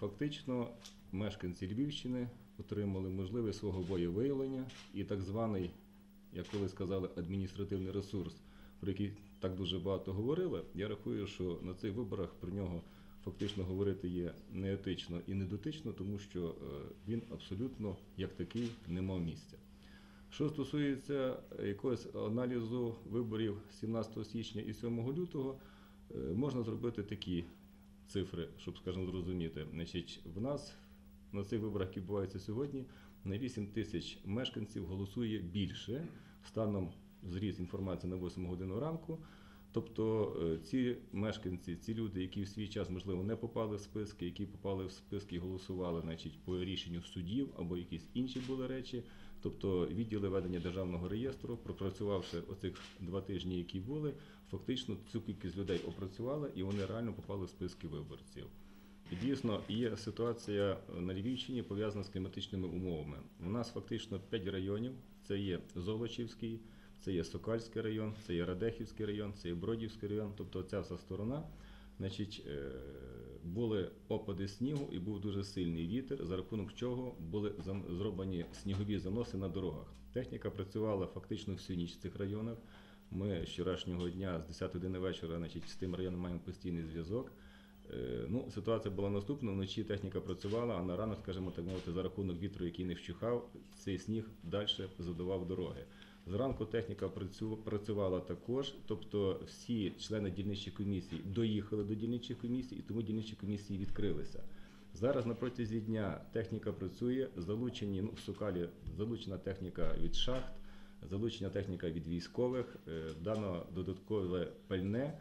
фактично мешканці Львівщини отримали можливість свого волевиявлення і так званий, як коли сказали, адміністративний ресурс, про який так дуже багато говорили. Я рахую, що на цих виборах про нього фактично говорити є неетично і недотично, тому що е, він абсолютно як такий не мав місця. Що стосується якогось аналізу виборів 17 січня і 7 лютого, е, можна зробити такі цифри, щоб, скажімо, зрозуміти. Значить, в нас на цих виборах, які відбуваються сьогодні, на 8 тисяч мешканців голосує більше. Станом зріс інформація на 8 годину ранку. Тобто е, ці мешканці, ці люди, які в свій час, можливо, не попали в списки, які попали в списки і голосували значить, по рішенню судів або якісь інші були речі. Тобто відділи ведення державного реєстру, пропрацювавши оцих два тижні, які були, фактично цю кількість людей опрацювали і вони реально попали в списки виборців. І дійсно є ситуація на Львівщині пов'язана з кліматичними умовами. У нас фактично 5 районів: це є Золочівський, це є Сокальський район, це є Радехівський район, це є Бродівський район, тобто ця вся сторона. Значить, е, були опади снігу і був дуже сильний вітер, за рахунок чого були зроблені снігові заноси на дорогах. Техніка працювала фактично всю ніч в цих районах. Ми з вчорашнього дня з 10 години вечора значить, з тим районом маємо постійний зв'язок. Е, Ну, ситуація була наступна. Вночі техніка працювала, а на ранок, скажімо так мовити, за рахунок вітру, який не вщухав, цей сніг далі задував дороги. Зранку техніка працювала також, тобто всі члени дільничої комісії доїхали до дільничої комісії, і тому дільничі комісії відкрилися. Зараз на протязі дня техніка працює, залучені ну, в Сокалі залучена техніка від шахт, залучена техніка від військових, е, дано додаткове пальне.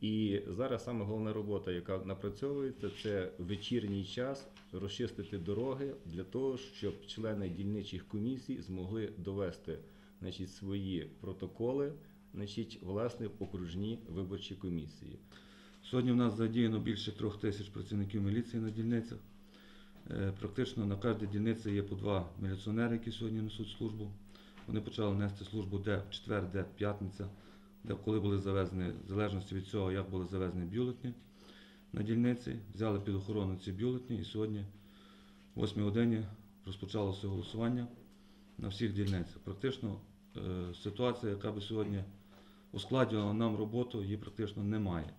І зараз саме головна робота, яка напрацьовується, це вечірній час розчистити дороги для того, щоб члени дільничих комісій змогли довести значить, свої протоколи значить, власне, в окружні виборчі комісії. Сьогодні в нас задіяно більше трьох тисяч працівників міліції на дільницях. Е, Практично на кожній дільниці є по два міліціонери, які сьогодні несуть службу. Вони почали нести службу де в четвер, де в п'ятниця, де коли були завезені, в залежності від цього, як були завезені бюлетні на дільниці, взяли під охорону ці бюлетні і сьогодні, в 8 годині, розпочалося голосування на всіх дільницях. Практично е, ситуація, яка би сьогодні ускладнювала нам роботу, її практично немає.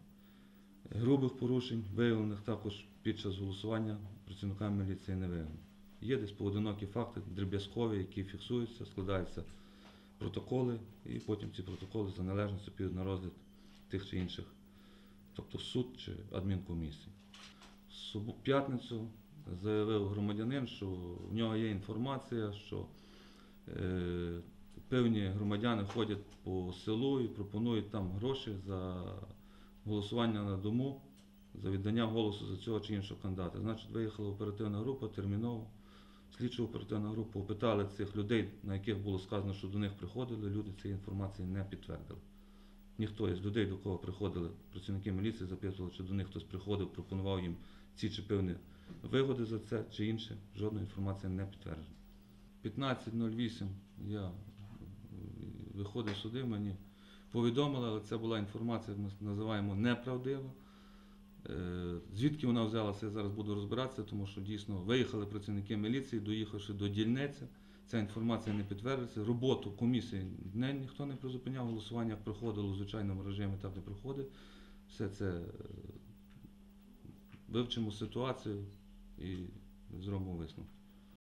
Грубих порушень, виявлених також під час голосування працівниками міліції не виявлено. Є десь поодинокі факти, дріб'язкові, які фіксуються, складаються протоколи, і потім ці протоколи за належністю підуть на розгляд тих чи інших, тобто суд чи адмінкомісії. В п'ятницю заявив громадянин, що в нього є інформація, що певні громадяни ходять по селу і пропонують там гроші за голосування на дому, за віддання голосу за цього чи іншого кандидата. Значить, виїхала оперативна група терміново. Слідча оперативна група опитали цих людей, на яких було сказано, що до них приходили. Люди цієї інформації не підтвердили. Ніхто із людей, до кого приходили працівники міліції, запитували, чи до них хтось приходив, пропонував їм ці чи певні вигоди за це чи інше. Жодної інформації не підтверджена. 15.08 я е, виходив сюди, мені повідомили, але це була інформація, ми називаємо неправдива. Е, Звідки вона взялася, я зараз буду розбиратися, тому що дійсно виїхали працівники міліції, доїхавши до дільниці. Ця інформація не підтверджується. Роботу комісії не, ніхто не призупиняв, голосування проходило в звичайному режимі, так не проходить. Все це е, вивчимо ситуацію і зробимо висновки.